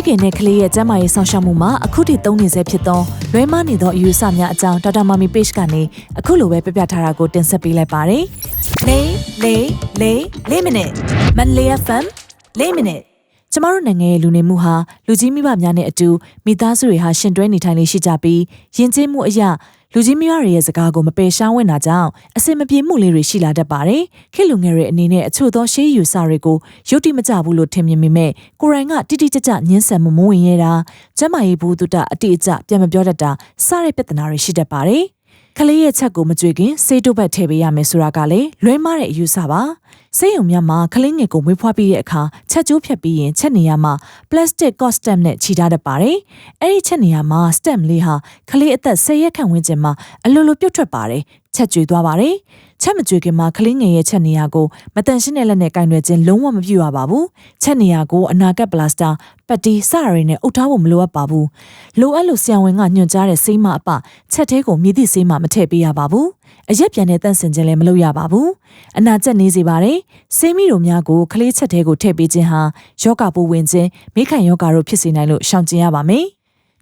မိခင်နဲ့ကလေးရဲ့ကျန်းမာရေးဆောင်ရှောက်မှုမှာအခုထိသုံးနေဆဲဖြစ်သောလွဲမနေသောအယူအဆများအကြောင်းဒေါက်တာမာမီ page ကနေအခုလိုပဲပြပြထားတာကိုတင်ဆက်ပေးလိုက်ပါတယ်။လေးလေးလေးလေးမိနစ်မန်လေး FM လေးမိနစ် ကျမတို့နိုင်ငံရဲ့လူနေမှုဟာလူကြီးမိဘများနဲ့အတူမိသားစုတွေဟာရှင်တွဲနေထိုင်လေးရှိကြပြီးယဉ်ကျေးမှုအရာလူကြီးမိဘတွေရဲ့စကားကိုမပယ်ရှားဝင်တာကြောင့်အစင်မပြေမှုလေးတွေရှိလာတတ်ပါတယ်။ခေတ်လူငယ်တွေအနေနဲ့အချို့သောရှေးယူဆတွေကိုယုတ်တိမကြဘူးလို့ထင်မြင်မိမဲ့ကိုရိုင်းကတိတိကျကျညှင်းဆန်မှုမဝင်ရတာကျမကြီးဘူးတုတအတိအကျပြန်မပြောတတ်တာစတဲ့ပြဿနာတွေရှိတတ်ပါတယ်။ ကလေးရဲ့ချက်ကိုမကြွေခင်စေးတုပ်ဘက်ထည့်ပေးရမယ်ဆိုတာကလည်းလွဲမားတဲ့အယူဆပါစေးရုံများမှာကလေးငယ်ကိုမွေးဖွားပြီးတဲ့အခါချက်ကျိုးဖြတ်ပြီးရင်ချက်နေရမှာ plastic costume နဲ့ခြိထားတတ်ပါတယ်အဲ့ဒီချက်နေရမှာ stem လေးဟာကလေးအသက်10ရက်ခန့်ဝန်းကျင်မှာအလိုလိုပြုတ်ထွက်ပါတယ် ချက်ကျွေသွားပါတယ်ချက်မကြွေခင်မှာကလေးငယ်ရဲ့ချက်နေရကိုမတန်ရှင်းတဲ့လက်နဲ့ကင်တွယ်ခြင်းလုံးဝမပြုရပါဘူးချက်နေရကိုအနာကက်ပလတ်စတာပတ်တီစရင်းနဲ့အုပ်ထားဖို့မလိုအပ်ပါဘူးလိုအပ်လို့ဆရာဝန်ကညွှန်ကြားတဲ့ဆေးမအပချက်သေးကိုမြည်သည့်ဆေးမမထည့်ပေးရပါဘူးအရက်ပြန်တဲ့တန့်စင်ခြင်းလည်းမလုပ်ရပါဘူးအနာကျက်နေစေပါတယ်ဆေးမီတို့များကိုကလေးချက်သေးကိုထည့်ပေးခြင်းဟာယောဂပိုးဝင်ခြင်းမိခိုင်ယောဂတို့ဖြစ်စေနိုင်လို့ရှောင်ကျဉ်ရပါမယ်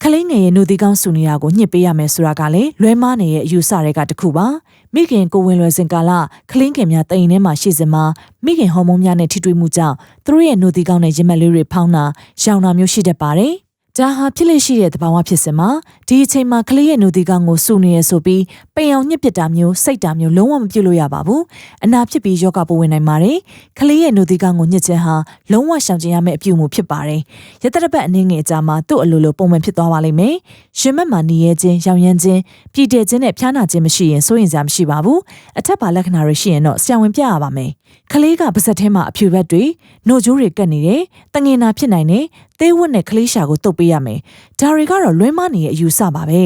ကလေးငယ်ရဲ့နှုတ်သီးကောင်းဆူနေတာကိုညှစ်ပေးရမယ်ဆိုတာကလည်းလွဲမားနေရဲ့အယူဆတွေကတခုပါမိခင်ကိုဝင်လွယ်စဉ်ကာလကလင်းခင်များတိမ်ထဲမှာရှိစမှာမိခင်ဟော်မုန်းများနဲ့ထိတွေ့မှုကြောင့်သူတို့ရဲ့နှုတ်သီးကောင်းတဲ့ရင်မက်လေးတွေဖောင်းတာရောင်တာမျိုးရှိတတ်ပါတယ် ဒါဟာဖြစ်လက်ရှိတဲ့သဘာဝဖြစ်စင်မှာဒီအချိန်မှာကလေးရဲ့နှုတ်သီးကောင်းကိုစုနေရဆိုပြီးပိန်အောင်ညှစ်ပစ်တာမျိုးစိတ်တာမျိုးလုံးဝမပြုတ်လို့ရပါဘူးအနာဖြစ်ပြီးယောဂပိုးဝင်နိုင်ပါတယ်ကလေးရဲ့နှုတ်သီးကောင်းကိုညှစ်ခြင်းဟာလုံးဝရှောင်ကျဉ်ရမယ့်အပြုအမူဖြစ်ပါတယ်ရတရပတ်အနေငယ်အကြာမှာသူ့အလိုလိုပုံမှန်ဖြစ်သွားပါလိမ့်မယ်ရှင်မက်မှာနေရခြင်းရောင်ရမ်းခြင်းပြည်တည်ခြင်းနဲ့ဖျားနာခြင်းမရှိရင်စိုးရင်စရာမရှိပါဘူးအထက်ပါလက္ခဏာတွေရှိရင်တော့ဆရာဝန်ပြရပါမယ်ကလေးကပါဇက်ထဲမှာအဖြူဘက်တွေနှုတ်ကြိုးတွေကတ်နေတယ်တငင်နာဖြစ်နိုင်တယ်သေးဝတ်နဲ့ကလေးရှာကိုတုတ်ပေးရမယ်ဒါတွေကတော့လွဲမနေရဲ့အယူဆပါပဲ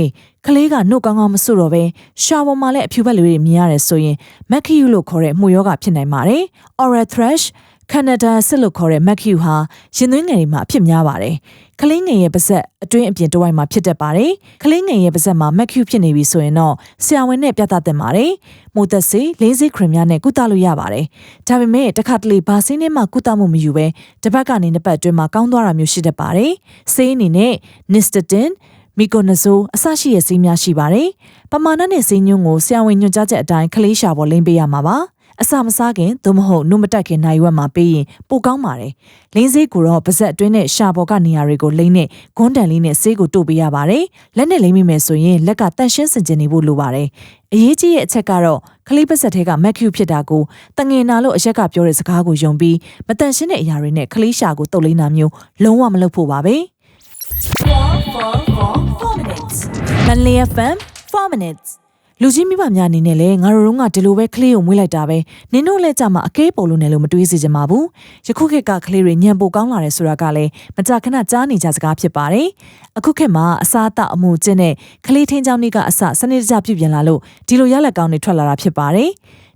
ကလေးကနှုတ်ကောင်းကောင်းမစွတော့ပဲရှာပေါ်မှာလည်းအဖြူဘက်လေးတွေမြင်ရတယ်ဆိုရင်မက်ခီယူလို့ခေါ်တဲ့မှုယောဂဖြစ်နိုင်ပါတယ် oral thrush က နေဒါစစ်လို့ခေါ်တဲ့မက်ခီယူဟာရင်သွင်းငယ်တွေမှာအဖြစ်များပါတယ်။ကလေးငယ်ရဲ့ပါဇက်အတွင်းအပြင်တစ်ဝိုက်မှာဖြစ်တတ်ပါတယ်။ကလေးငယ်ရဲ့ပါဇက်မှာမက်ခီယူဖြစ်နေပြီဆိုရင်တော့ဆရာဝန်နဲ့ပြသသင့်ပါတယ်။မိုသက်စေးလင်းစေးခရင်များနဲ့ကုသလို့ရပါတယ်။ဒါပေမဲ့တစ်ခါတလေဘာဆေးနဲ့မှကုသမှုမယူဘဲတစ်ပတ်ကနေနှစ်ပတ်အတွင်းမှာကောင်းသွားတာမျိုးရှိတတ်ပါတယ်။ဆေးအနေနဲ့ Nistatin မီကိုနဇိုအစရှိရဲ့ဆေးများရှိပါတယ်။ပမာဏနဲ့ဆေးညွှန်းကိုဆရာဝန်ညွှန်ကြားချက်အတိုင်းကလေးရှာပေါ်လိမ့်ပေးရမှာပါ။ အစာမစားခင်သို့မဟုတ်နှုတ်မတက်ခင်နိုင်ဝက်မှာပေးရင်ပိုကောင်းပါတယ်။လင်းဆေးကိုတော့ပါဇက်အတွင်းနဲ့ရှာပေါ်ကနေရာတွေကိုလိမ့်နဲ့ဂွန်းတန်လေးနဲ့ဆေးကိုတို့ပေးရပါတယ်။လက်နဲ့လိမ့်မိမယ်ဆိုရင်လက်ကတန့်ရှင်းစင်ကြင်နေဖို့လိုပါတယ်။အရေးကြီးတဲ့အချက်ကတော့ကလေးပါဇက်ထဲကမက်ကျူဖြစ်တာကိုတငင်နာလို့အရက်ကပြောတဲ့စကားကိုယုံပြီးမတန့်ရှင်းတဲ့အရာတွေနဲ့ကလေးရှာကိုတုတ်လိမ့်တာမျိုးလုံးဝမလုပ်ဖို့ပါပဲ။မန်လေး FM 4 minutes လူကြီးမိဘများအနေနဲ့လည်းငါတို့တို့ကဒီလိုပဲကလေးကိုမွေးလိုက်တာပဲနင်တို့လက်ကြမှာအကဲပေါ်လို့နယ်လို့မတွေးစီချင်ပါဘူးယခုခေတ်ကကလေးတွေညံပိုကောင်းလာတယ်ဆိုတာကလည်းမကြာခဏကြားနေကြစကားဖြစ်ပါတယ်အခုခေတ်မှာအစားအသောက်အမှုကျင့်တဲ့ကလေးထင်းချောင်းတွေကအစစနစ်တကျပြုပြင်လာလို့ဒီလိုရလက်ကောင်းတွေထွက်လာတာဖြစ်ပါတယ်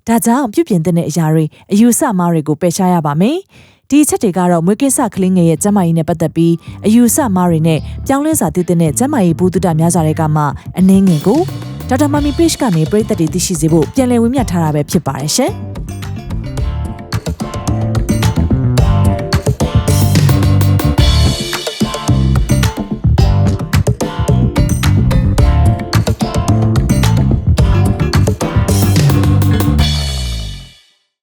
ဒါကြောင့်ပြုပြင်တဲ့အရာတွေအယူဆမားတွေကိုပယ်ရှားရပါမယ်ဒီအချက်တွေကတော့မွေးကင်းစကလေးငယ်ရဲ့ကျန်းမာရေးနဲ့ပတ်သက်ပြီးအယူဆမားတွေနဲ့ပြောင်းလဲစာတည်တဲ့ကျန်းမာရေးဘူးတုဒများစွာတွေကမှအနှင်းငယ်ကိုဒေါက်တာမမီ page ကနေပြည်သက်တွေသိရှိစေဖို့ပြန်လည်ဝင်မြတ်ထားတာပဲဖြစ်ပါတယ်ရှင်။